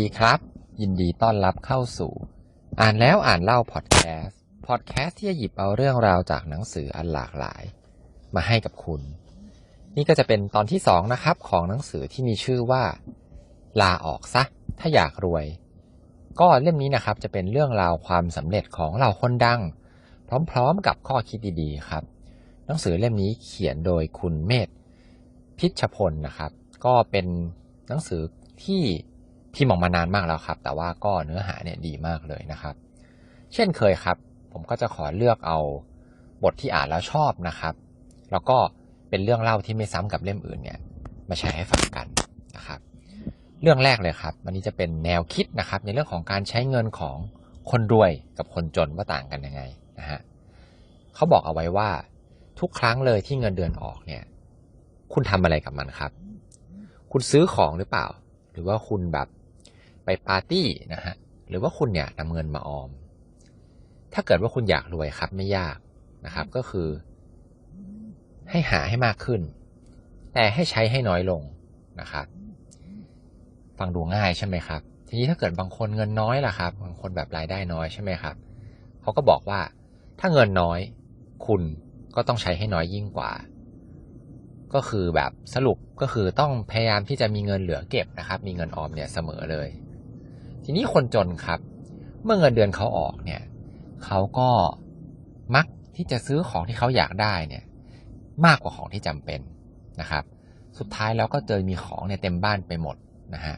ดีครับ ยินดีต้อนรับเข้าสู่ อ่านแล้วอ่านเล่าพอดแคสต์พอดแคสต์ที่จะหยิบเอาเรื่องราวจากหนังสืออันหลากหลาย มาให้กับคุณ นี่ก็จะเป็นตอนที่สองนะครับของหนังสือที่มีชื่อว่า ลาออกซะ ถ้าอยากรวย ก็เล่มนี้นะครับจะเป็นเรื่องราวความสำเร็จของเหล่าคนดัง พร้อมๆกับข้อคิดดีๆครับ หนังสือเล่มนี้เขียนโดยคุณเมธพิชพลนะครับ ก็เป็นหนังสือที่ พิมพ์ออกมานานมากแล้วครับ แต่ว่าก็เนื้อหาเนี่ยดีมากเลยนะครับ เช่นเคยครับ ผมก็จะขอเลือกเอาบทที่อ่านแล้วชอบนะครับ แล้วก็เป็นเรื่องเล่าที่ไม่ซ้ำกับเล่มอื่นเนี่ย มาแชร์ให้ฟังกันนะครับ เรื่องแรกเลยครับวันนี้จะเป็นแนวคิดนะครับ ในเรื่องของการใช้เงินของคนรวยกับคนจนว่าต่างกันยังไงนะฮะเขาบอกเอาไว้ว่าทุกครั้งเลยที่เงินเดือนออกเนี่ย คุณทำอะไรกับมันครับ คุณซื้อของหรือเปล่า หรือว่าคุณแบบ ไปปาร์ตี้นะฮะหรือว่าคุณเนี่ยนำเงินมาออม ถ้าเกิดว่าคุณอยากรวยครับไม่ยากนะครับ ก็คือ ให้หาให้มากขึ้น แต่ให้ใช้ให้น้อยลงนะครับ ฟังดูง่ายใช่ไหมครับ ทีนี้ถ้าเกิดบางคนเงินน้อยล่ะครับ บางคนแบบรายได้น้อยใช่ไหมครับเขาก็บอกว่าถ้าเงินน้อย คุณก็ต้องใช้ให้น้อยยิ่งกว่า ก็คือแบบสรุปก็คือต้องพยายามที่จะมีเงินเหลือเก็บนะครับ มีเงินออมเนี่ยเสมอเลย ทีนี้คนจนครับ เมื่อเงินเดือนเขาออกเนี่ยเขาก็มักที่จะซื้อของที่เขาอยากได้เนี่ยมากกว่าของที่จำเป็นนะครับ สุดท้ายแล้วก็เจอมีของเนี่ยเต็มบ้านไปหมดนะฮะ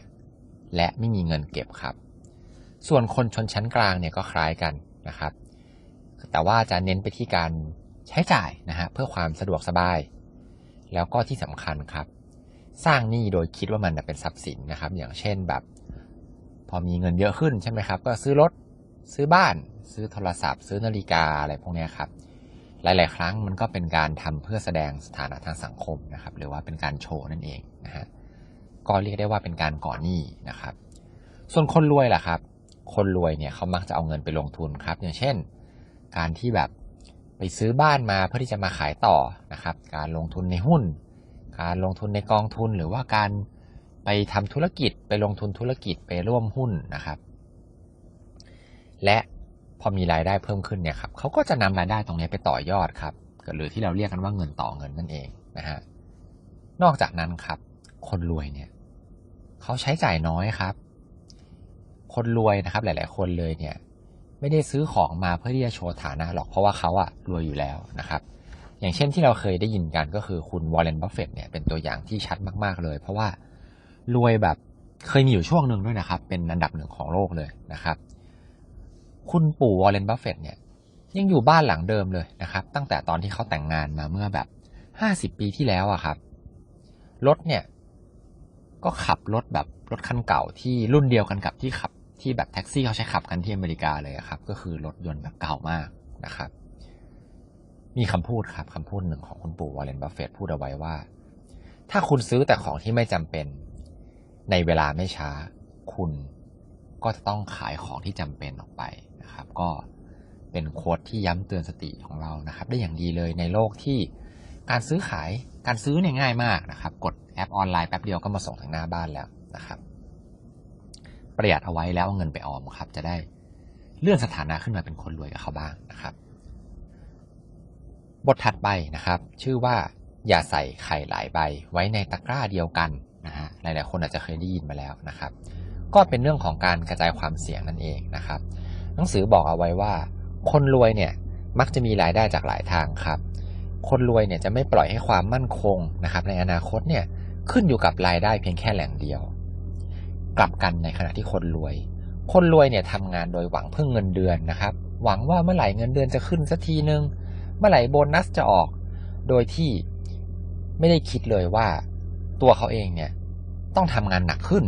และไม่มีเงินเก็บครับ ส่วนคนชนชั้นกลางเนี่ยก็คล้ายกันนะครับ แต่ว่าจะเน้นไปที่การใช้จ่ายนะฮะเพื่อความสะดวกสบาย แล้วก็ที่สำคัญครับ สร้างหนี้โดยคิดว่ามันเป็นทรัพย์สินนะครับ อย่างเช่นแบบ พอมีเงินเยอะขึ้นใช่ไหมครับ ก็ซื้อรถซื้อบ้าน ซื้อโทรศัพท์ ซื้อนาฬิกาอะไรพวกนี้ครับ หลาย ๆ ครั้งมันก็เป็นการทำเพื่อแสดงสถานะทางสังคมนะครับ หรือว่าเป็นการโชว์นั่นเองนะฮะก็เรียกได้ว่าเป็นการก่อหนี้นะครับ ส่วนคนรวยล่ะครับ คนรวยเนี่ยเขามักจะเอาเงินไปลงทุนครับ อย่างเช่น การที่แบบไปซื้อบ้านมาเพื่อที่จะมาขายต่อนะครับ การลงทุนในหุ้น การลงทุนในกองทุนหรือว่าการ ไปทำธุรกิจไปลงทุนธุรกิจไปร่วมหุ้นนะครับ และพอมีรายได้เพิ่มขึ้นเนี่ยครับเขาก็จะนำรายได้ตรงนี้ไปต่อยอดครับหรือที่เราเรียกกันว่าเงินต่อเงินนั่นเองนะฮะนอกจากนั้นครับ คนรวยเนี่ยเขาใช้จ่ายน้อยครับ คนรวยนะครับหลาย ๆ คนเลยเนี่ยไม่ได้ซื้อของมาเพื่อที่จะโชว์ฐานะหรอกเพราะว่าเขาอะรวยอยู่แล้วนะครับ อย่างเช่นที่เราเคยได้ยินกันก็คือคุณวอร์เรนบัฟเฟตเนี่ยเป็นตัวอย่างที่ชัดมาก ๆ เลย เพราะว่า รวยแบบเคยมีอยู่ช่วงหนึ่งด้วยนะครับ เป็นอันดับหนึ่งของโลกเลยนะครับ คุณปู่วอร์เรนบัฟเฟตเนี่ยยังอยู่บ้านหลังเดิมเลยนะครับ ตั้งแต่ตอนที่เขาแต่งงานมาเมื่อแบบห้าสิบปีที่แล้วอะครับ รถเนี่ย ก็ขับรถแบบรถคันเก่าที่รุ่นเดียวกันกับที่ขับที่แบบแท็กซี่เขาใช้ขับกันที่อเมริกาเลยครับ ก็คือรถยนต์แบบเก่ามากนะครับ มีคำพูดครับคำพูดหนึ่งของคุณปู่วอร์เรนบัฟเฟตพูดเอาไว้ว่า ถ้าคุณซื้อแต่ของที่ไม่จำเป็น ในเวลาไม่ช้า คุณก็จะต้องขายของที่จำเป็นออกไปนะครับ ก็เป็นโค้ดที่ย้ำเตือนสติของเรานะครับ ได้อย่างดีเลยในโลกที่การซื้อขายการซื้อเนี่ยง่ายมากนะครับ กดแอปออนไลน์แป๊บเดียวก็มาส่งถึงหน้าบ้านแล้วนะครับ ประหยัดเอาไว้แล้วเอาเงินไปออมครับ จะได้เลื่อนสถานะขึ้นมาเป็นคนรวยกับเขาบ้างนะครับ บทถัดไปนะครับ ชื่อว่าอย่าใส่ไข่หลายใบไว้ในตะกร้าเดียวกัน นะฮะหลายๆคนอาจจะเคยได้ยินมาแล้วนะครับ ก็เป็นเรื่องของการกระจายความเสี่ยงนั่นเองนะครับ หนังสือบอกเอาไว้ว่า คนรวยเนี่ยมักจะมีรายได้จากหลายทางครับ คนรวยเนี่ยจะไม่ปล่อยให้ความมั่นคงนะครับในอนาคตเนี่ยขึ้นอยู่กับรายได้เพียงแค่แหล่งเดียว กลับกันในขณะที่คนรวย คนรวยเนี่ยทำงานโดยหวังเพึ่งเงินเดือนนะครับ หวังว่าเมื่อไหร่เงินเดือนจะขึ้นสักทีนึง เมื่อไหร่โบนัสจะออก โดยที่ไม่ได้คิดเลยว่า ตัวเขาเองเนี่ยต้องทำงานหนักขึ้น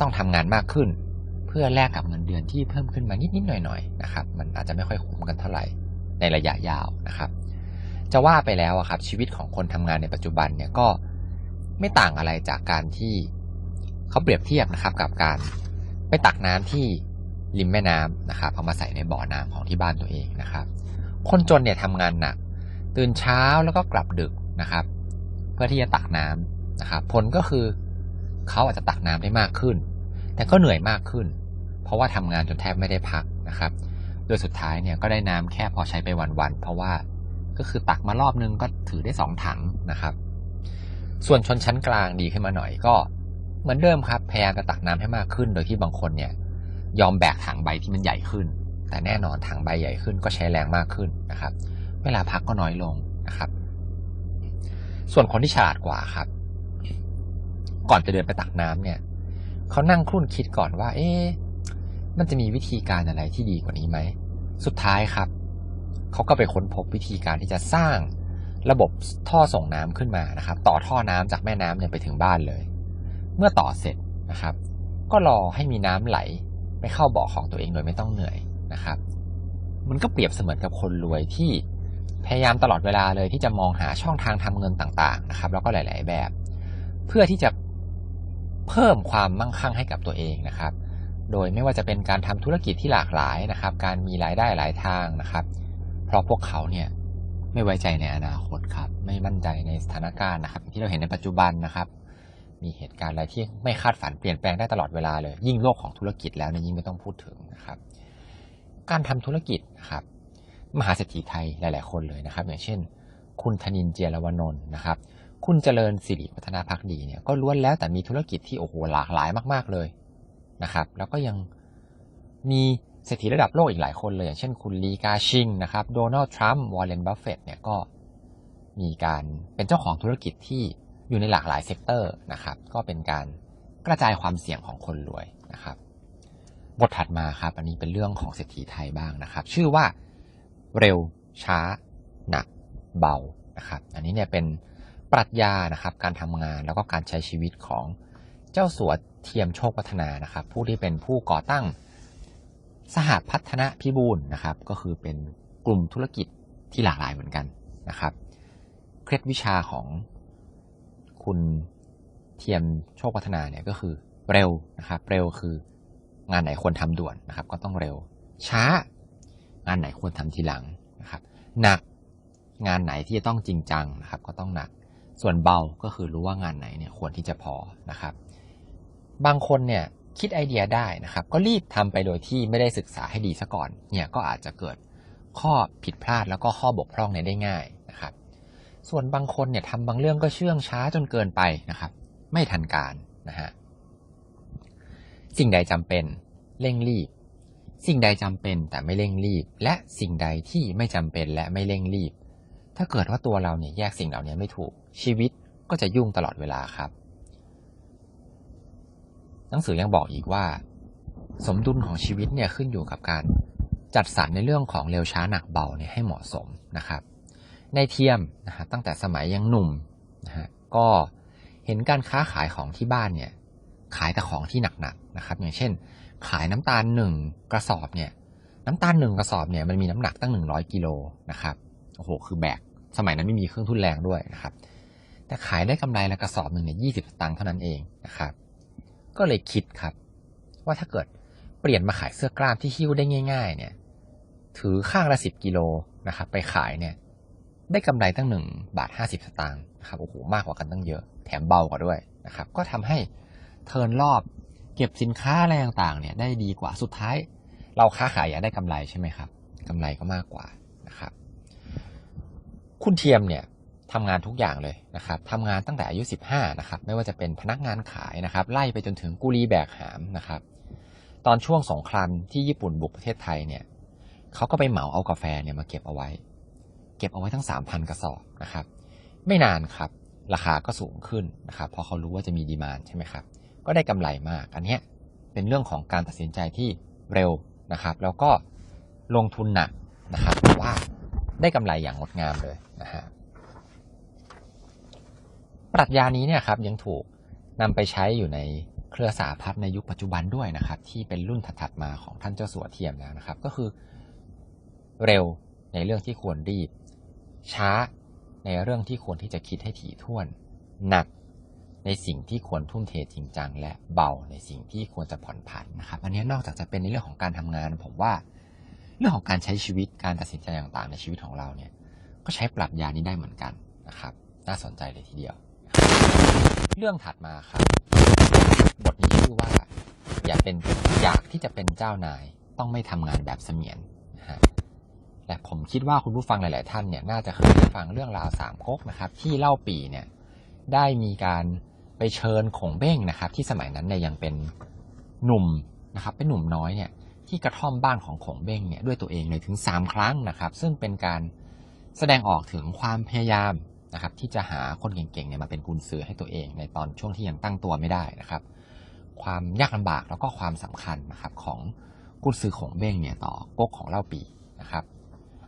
ต้องทำงานมากขึ้น เพื่อแลกกับเงินเดือนที่เพิ่มขึ้นมานิดๆหน่อยๆนะครับ มันอาจจะไม่ค่อยคุ้มกันเท่าไหร่ในระยะยาวนะครับ จะว่าไปแล้วอะครับชีวิตของคนทำงานในปัจจุบันเนี่ยก็ไม่ต่างอะไรจากการที่เขาเปรียบเทียบนะครับกับการไปตักน้ำที่ริมแม่น้ำนะครับเอามาใส่ในบ่อน้ำของที่บ้านตัวเองนะครับ คนจนเนี่ยทำงานหนัก ตื่นเช้าแล้วก็กลับดึกนะครับ เพื่อที่จะตักน้ำ นะครับผลก็คือเขาอาจจะตักน้ำได้มากขึ้น แต่ก็เหนื่อยมากขึ้น เพราะว่าทำงานจนแทบไม่ได้พักนะครับ โดยสุดท้ายเนี่ยก็ได้น้ำแค่พอใช้ไปวันๆเพราะว่าก็คือตักมารอบนึงก็ถือได้สองถังนะครับ ส่วนชนชั้นกลางดีขึ้นมาหน่อยก็เหมือนเดิมครับพยายามจะตักน้ำให้มากขึ้น โดยที่บางคนเนี่ยยอมแบกถังใบที่มันใหญ่ขึ้น แต่แน่นอนถังใบใหญ่ขึ้นก็ใช้แรงมากขึ้นนะครับ เวลาพักก็น้อยลงนะครับ ส่วนคนที่ฉลาดกว่าครับ ก่อนจะเดินไปตักน้ำเนี่ยเขานั่งครุ่นคิดก่อนว่า เอ๊ะมันจะมีวิธีการอะไรที่ดีกว่านี้ไหม สุดท้ายครับ เขาก็ไปค้นพบวิธีการที่จะสร้างระบบท่อส่งน้ำขึ้นมานะครับ ต่อท่อน้ำจากแม่น้ำเนี่ยไปถึงบ้านเลย เมื่อต่อเสร็จนะครับ ก็รอให้มีน้ำไหลไปเข้าบ่อของตัวเองโดยไม่ต้องเหนื่อยนะครับ มันก็เปรียบเสมือนกับคนรวยที่พยายามตลอดเวลาเลยที่จะมองหาช่องทางทำเงินต่างๆนะครับ แล้วก็หลาย ๆ แบบ เพื่อที่จะ เพิ่มความมั่งคั่งให้กับตัวเองนะครับ โดยไม่ว่าจะเป็นการทำธุรกิจที่หลากหลายนะครับ การมีรายได้หลายทางนะครับ เพราะพวกเขาเนี่ยไม่ไว้ใจในอนาคตครับ ไม่มั่นใจในสถานการณ์นะครับ ที่เราเห็นในปัจจุบันนะครับ มีเหตุการณ์อะไรที่ไม่คาดฝันเปลี่ยนแปลงได้ตลอดเวลาเลย ยิ่งโลกของธุรกิจแล้วเนี่ยยิ่งไม่ต้องพูดถึงนะครับ การทำธุรกิจนะครับ มหาเศรษฐีไทยหลาย ๆ คนเลยนะครับ อย่างเช่น คุณธนินเจียรวนนท์นะครับ คุณเจริญสิริวัฒนาพักดีเนี่ยก็ล้วนแล้วแต่มีธุรกิจที่โอ้โหหลากหลายมาก ๆเลยนะครับ แล้วก็ยังมีเศรษฐีระดับโลกอีกหลายคนเลย อย่างเช่นคุณลีกาชิงนะครับโดนัลด์ทรัมป์วอร์เรนบัฟเฟตเนี่ยก็มีการเป็นเจ้าของธุรกิจที่อยู่ในหลากหลายเซกเตอร์นะครับ ก็เป็นการกระจายความเสี่ยงของคนรวยนะครับ บทถัดมาครับ อันนี้เป็นเรื่องของเศรษฐีไทยบ้างนะครับ ชื่อว่าเร็วช้า หนัก เบานะครับ อันนี้เนี่ยเป็น ปรัชญานะครับการทำงานแล้วก็การใช้ชีวิตของเจ้าสัวเทียมโชคพัฒนานะครับ ผู้ที่เป็นผู้ก่อตั้งสหพัฒนพิบูลนะครับ ก็คือเป็นกลุ่มธุรกิจที่หลากหลายเหมือนกันนะครับ เคล็ดวิชาของคุณเทียมโชคพัฒนาเนี่ยก็คือเร็วนะครับ เร็วคืองานไหนควรทำด่วนนะครับ ก็ต้องเร็ว ช้างานไหนควรทำทีหลังนะครับ หนักงานไหนที่จะต้องจริงจังนะครับ ก็ต้องหนัก ส่วนเบาก็คือรู้ว่างานไหนเนี่ยควรที่จะพอนะครับ บางคนเนี่ยคิดไอเดียได้นะครับ ก็รีบทำไปโดยที่ไม่ได้ศึกษาให้ดีซะก่อนเนี่ยก็อาจจะเกิดข้อผิดพลาดแล้วก็ข้อบกพร่องเนี่ยได้ง่ายนะครับ ส่วนบางคนเนี่ยทำบางเรื่องก็เชื่องช้าจนเกินไปนะครับ ไม่ทันการนะฮะสิ่งใดจำเป็นเร่งรีบ สิ่งใดจำเป็นแต่ไม่เร่งรีบ และสิ่งใดที่ไม่จำเป็นและไม่เร่งรีบ ถ้าเกิดว่าตัวเราเนี่ยแยกสิ่งเหล่านี้ไม่ถูก ชีวิตก็จะยุ่งตลอดเวลาครับ หนังสือยังบอกอีกว่า สมดุลของชีวิตเนี่ยขึ้นอยู่กับการจัดสรรในเรื่องของเร็วช้าหนักเบาเนี่ยให้เหมาะสมนะครับ ในเทียมนะฮะตั้งแต่สมัยยังหนุ่มนะฮะก็เห็นการค้าขายของที่บ้านเนี่ยขายแต่ของที่หนักๆนะครับ อย่างเช่น ขายน้ำตาลหนึ่งกระสอบเนี่ยน้ำตาลหนึ่งกระสอบเนี่ยมันมีน้ำหนักตั้งหนึ่งร้อยกิโลนะครับโอ้โหคือแบกสมัยนั้นไม่มีเครื่องทุนแรงด้วยนะครับ แต่ขายได้กำไรละกระสอบหนึ่งเนี่ยยี่สิบตังค์เท่านั้นเองนะครับ ก็เลยคิดครับ ว่าถ้าเกิดเปลี่ยนมาขายเสื้อกล้ามที่หิ้วได้ง่าย ๆ เนี่ย ถือข้างละสิบกิโลนะครับ ไปขายเนี่ย ได้กำไรตั้งหนึ่งบาทห้าสิบสตางค์นะครับโอ้โหมากกว่ากันตั้งเยอะ แถมเบากว่าด้วยนะครับ ก็ทำให้เทินรอบเก็บสินค้าอะไรต่างๆ เนี่ย ได้ดีกว่าสุดท้าย เราค้าขายอยากได้กำไรใช่ไหมครับกำไรก็มากกว่านะครับ คุณเทียมเนี่ย ทำงานทุกอย่างเลยนะครับทำงานตั้งแต่อายุ 15นะครับไม่ว่าจะเป็นพนักงานขายนะครับไล่ไปจนถึงกุลีแบกหามนะครับตอนช่วงสงครามที่ญี่ปุ่นบุกประเทศไทยเนี่ยเขาก็ไปเหมาเอากาแฟเนี่ยมาเก็บเอาไว้ เก็บเอาไว้ทั้ง 3,000 กระสอบนะครับไม่นานครับราคาก็สูงขึ้นนะครับเพราะเขารู้ว่าจะมีดีมานใช่ไหมครับก็ได้กำไรมาก อันนี้เป็นเรื่องของการตัดสินใจที่เร็วนะครับ แล้วก็ลงทุนหนักนะครับแต่ว่าได้กำไรอย่างงดงามเลยนะฮะ รัชญานี้เนี่ยครับยังถูกนำไปใช้อยู่ในเครือสาพัฒในยุคปัจจุบันด้วยนะครับ ที่เป็นรุ่นถัดๆมาของท่านเจ้าสัวเทียมแล้วนะครับ ก็คือเร็วในเรื่องที่ควรรีบ ช้าในเรื่องที่ควรที่จะคิดให้ถี่ถ้วน หนักในสิ่งที่ควรทุ่มเทจริงจัง และเบาในสิ่งที่ควรจะผ่อนผันนะครับ อันนี้นอกจากจะเป็นในเรื่องของการทำงาน ผมว่าเรื่องของการใช้ชีวิตการตัดสินใจต่างๆ ในชีวิตของเราเนี่ยก็ใช้ปรัชญานี้ได้เหมือนกันนะครับ น่าสนใจเลยทีเดียว เรื่องถัดมาครับ บทนี้ชื่อว่า อย่าเป็นอยากที่จะเป็นเจ้านายต้องไม่ทำงานแบบเสมียนนะฮะและผมคิดว่าคุณผู้ฟังหลาย ๆ ท่านเนี่ยน่าจะเคยได้ฟังเรื่องราวสามก๊กนะครับ ที่เล่าปีเนี่ยได้มีการไปเชิญขงเบ้งนะครับ ที่สมัยนั้นเนี่ยยังเป็นหนุ่มนะครับ เป็นหนุ่มน้อยเนี่ยที่กระท่อมบ้านของขงเบ้งเนี่ยด้วยตัวเองเลยถึง 3 ครั้งนะครับ ซึ่งเป็นการแสดงออกถึงความพยายาม นะครับที่จะหาคนเก่งๆเนี่ยมาเป็นกุญสือให้ตัวเองในตอนช่วงที่ยังตั้งตัวไม่ได้นะครับ ความยากลำบากแล้วก็ความสำคัญนะครับของกุญสือของเบ้งเนี่ยต่อก๊กของเล่าปีนะครับ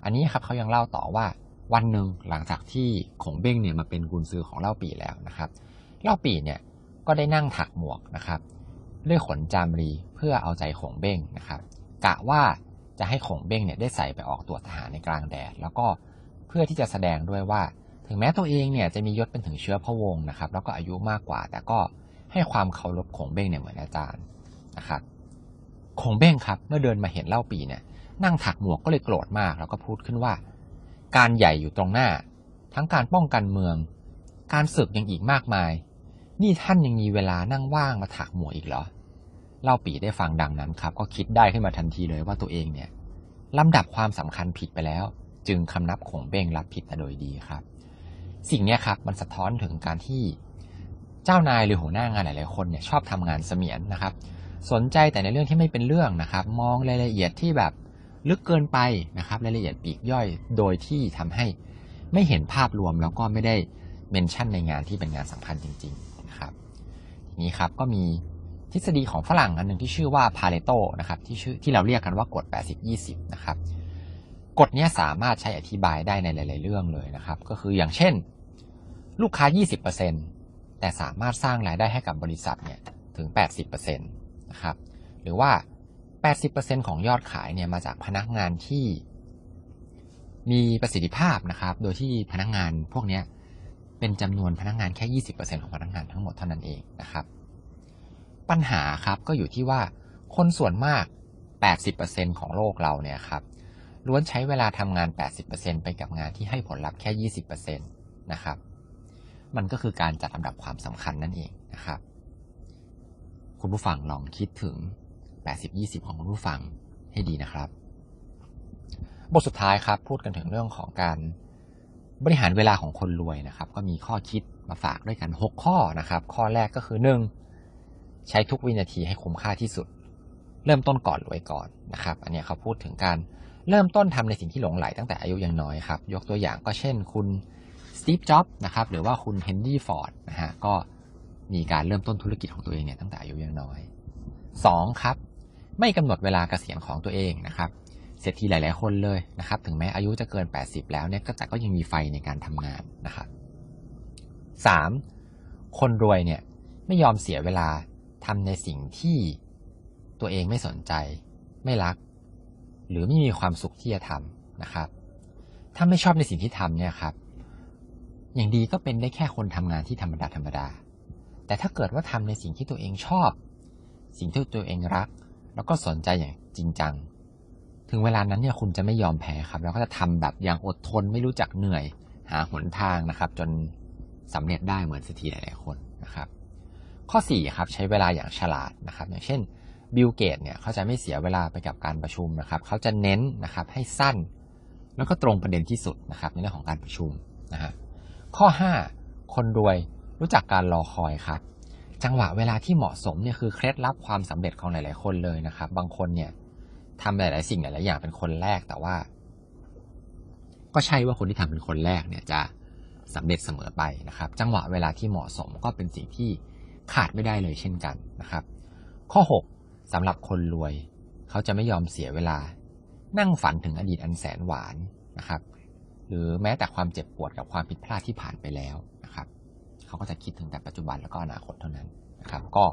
อันนี้ครับเขายังเล่าต่อว่าวันหนึ่งหลังจากที่ของเบ้งเนี่ยมาเป็นกุญซือของเล่าปีแล้วนะครับ เล่าปีเนี่ยก็ได้นั่งถักหมวกนะครับด้วยขนจามรีเพื่อเอาใจของเบ้งนะครับกะว่าจะให้ของเบ้งเนี่ยได้ใส่ไปออกตรวจทหารในกลางแดด แล้วก็เพื่อที่จะแสดงด้วยว่า ถึงแม้ตัวเองเนี่ยจะมียศเป็นถึงเชื้อพระวงศ์นะครับ แล้วก็อายุมากกว่า แต่ก็ให้ความเคารพขงเบ้งเนี่ยเหมือนอาจารย์นะครับขงเบ้งครับ เมื่อเดินมาเห็นเล่าปีเนี่ย นั่งถักหมวกก็เลยโกรธมาก แล้วก็พูดขึ้นว่า การใหญ่อยู่ตรงหน้า ทั้งการป้องกันเมือง การศึกยังอีกมากมาย นี่ท่านยังมีเวลานั่งว่างมาถักหมวกอีกเหรอเล่าปีได้ฟังดังนั้นครับ ก็คิดได้ขึ้นมาทันทีเลยว่าตัวเองเนี่ยลำดับความสำคัญผิดไปแล้ว จึงคำนับขงเบ้งรับผิดแต่โดยดีครับ สิ่งนี้ครับมันสะท้อนถึงการที่เจ้านายหรือหัวหน้างานหลายๆคนเนี่ยชอบทำงานเสมียนนะครับ สนใจแต่ในเรื่องที่ไม่เป็นเรื่องนะครับ มองรายละเอียดที่แบบลึกเกินไปนะครับ รายละเอียดปีกย่อย โดยที่ทำให้ไม่เห็นภาพรวมแล้วก็ไม่ได้เมนชั่นในงานที่เป็นงานสำคัญจริงๆนะครับทีนี้ครับก็มีทฤษฎีของฝรั่งอันหนึ่งที่ชื่อว่าพาเลโตนะครับที่ชื่อที่เราเรียกกันว่ากฎ 80-20 นะครับ กฎนี้สามารถใช้อธิบายได้ในหลาย ๆ เรื่องเลยนะครับ ก็คืออย่างเช่น ลูกค้า 20%แต่สามารถสร้างรายได้ให้กับบริษัทเนี่ยถึง 80%นะครับ หรือว่า 80%ของยอดขายเนี่ยมาจากพนักงานที่มีประสิทธิภาพนะครับ โดยที่พนักงานพวกนี้เป็นจำนวนพนักงานแค่ 20%ของพนักงานทั้งหมดเท่านั้นเองนะครับ ปัญหาครับก็อยู่ที่ว่าคนส่วนมาก 80%ของโลกเราเนี่ยครับ ล้วนใช้เวลาทำงาน 80%ไปกับงานที่ให้ผลลัพธ์แค่ 20%นะครับ มันก็คือการจัดลำดับความสำคัญนั่นเองนะครับ คุณผู้ฟังลองคิดถึง 80-20 ของคุณผู้ฟังให้ดีนะครับ บทสุดท้ายครับพูดกันถึงเรื่องของการบริหารเวลาของคนรวยนะครับ ก็มีข้อคิดมาฝากด้วยกัน 6 ข้อนะครับ ข้อแรกก็คือ 1. ใช้ทุกวินาทีให้คุ้มค่าที่สุด เริ่มต้นก่อนรวยก่อนนะครับ อันนี้เขาพูดถึงการ เริ่มต้นทำในสิ่งที่หลงไหลตั้งแต่อายุยังน้อยครับ ยกตัวอย่างก็เช่นคุณสตีฟจ็อบส์นะครับหรือว่าคุณเฮนรี่ฟอร์ดนะฮะก็มีการเริ่มต้นธุรกิจของตัวเองเนี่ยตั้งแต่อายุยังน้อย 2. ครับ ไม่กำหนดเวลาเกษียณของตัวเองนะครับเศรษฐีหลาย ๆ คนเลยนะครับ ถึงแม้อายุจะเกิน 80 แล้วเนี่ยก็แต่ก็ยังมีไฟในการทำงานนะครับ 3. คนรวยเนี่ยไม่ยอมเสียเวลาทำในสิ่งที่ตัวเองไม่สนใจ ไม่รัก หรือไม่มีความสุขที่จะทำนะครับ ถ้าไม่ชอบในสิ่งที่ทำเนี่ยครับ อย่างดีก็เป็นได้แค่คนทำงานที่ธรรมดาธรรมดา แต่ถ้าเกิดว่าทำในสิ่งที่ตัวเองชอบ สิ่งที่ตัวเองรัก แล้วก็สนใจอย่างจริงจัง ถึงเวลานั้นเนี่ยคุณจะไม่ยอมแพ้ครับแล้วก็จะทำแบบอย่างอดทนไม่รู้จักเหนื่อย หาหนทางนะครับ จนสำเร็จได้เหมือนเศรษฐีหลายๆคนนะครับ ข้อ4ครับใช้เวลาอย่างฉลาดนะครับ อย่างเช่น บิลเกตเนี่ยเขาจะไม่เสียเวลาไปกับการประชุมนะครับเขาจะเน้นนะครับให้สั้น แล้วก็ตรงประเด็นที่สุดนะครับในเรื่องของการประชุมนะฮะข้อ 5 คนรวยรู้จักการรอคอยครับจังหวะเวลาที่เหมาะสมเนี่ยคือเคล็ดลับความสำเร็จของหลาย ๆ คนเลยนะครับ บางคนเนี่ยทำหลาย ๆ สิ่งหลาย ๆ อย่างเป็นคนแรกแต่ว่า ก็ใช่ว่าคนที่ทำเป็นคนแรกเนี่ยจะสำเร็จเสมอไปนะครับ จังหวะเวลาที่เหมาะสมก็เป็นสิ่งที่ขาดไม่ได้เลยเช่นกันนะครับ ข้อ 6 สำหรับคนรวย เขาจะไม่ยอมเสียเวลา นั่งฝันถึงอดีตอันแสนหวานนะครับ หรือแม้แต่ความเจ็บปวดกับความผิดพลาดที่ผ่านไปแล้วนะครับ เขาก็จะคิดถึงแต่ปัจจุบันแล้วก็อนาคตเท่านั้นนะครับ ก็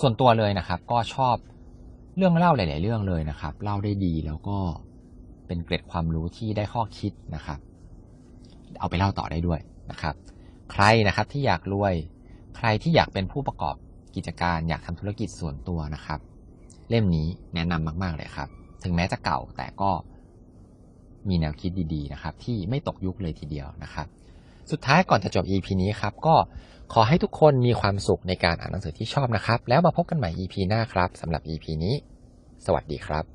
ส่วนตัวเลยนะครับ ก็ชอบเรื่องเล่าหลาย ๆ เรื่องเลยนะครับ เล่าได้ดีแล้วก็เป็นเกร็ดความรู้ที่ได้ข้อคิดนะครับ เอาไปเล่าต่อได้ด้วยนะครับ ใครนะครับที่อยากรวย ใครที่อยากเป็นผู้ประกอบ กิจการอยากทำธุรกิจส่วนตัวนะครับ เล่มนี้แนะนำมาก ๆเลยครับ ถึงแม้จะเก่าแต่ก็มีแนวคิดดีๆนะครับ ที่ไม่ตกยุคเลยทีเดียวนะครับ สุดท้ายก่อนจะจบ EP นี้ครับ ก็ขอให้ทุกคนมีความสุขในการอ่านหนังสือที่ชอบนะครับ แล้วมาพบกันใหม่ EP หน้าครับสำหรับ EP นี้ สวัสดีครับ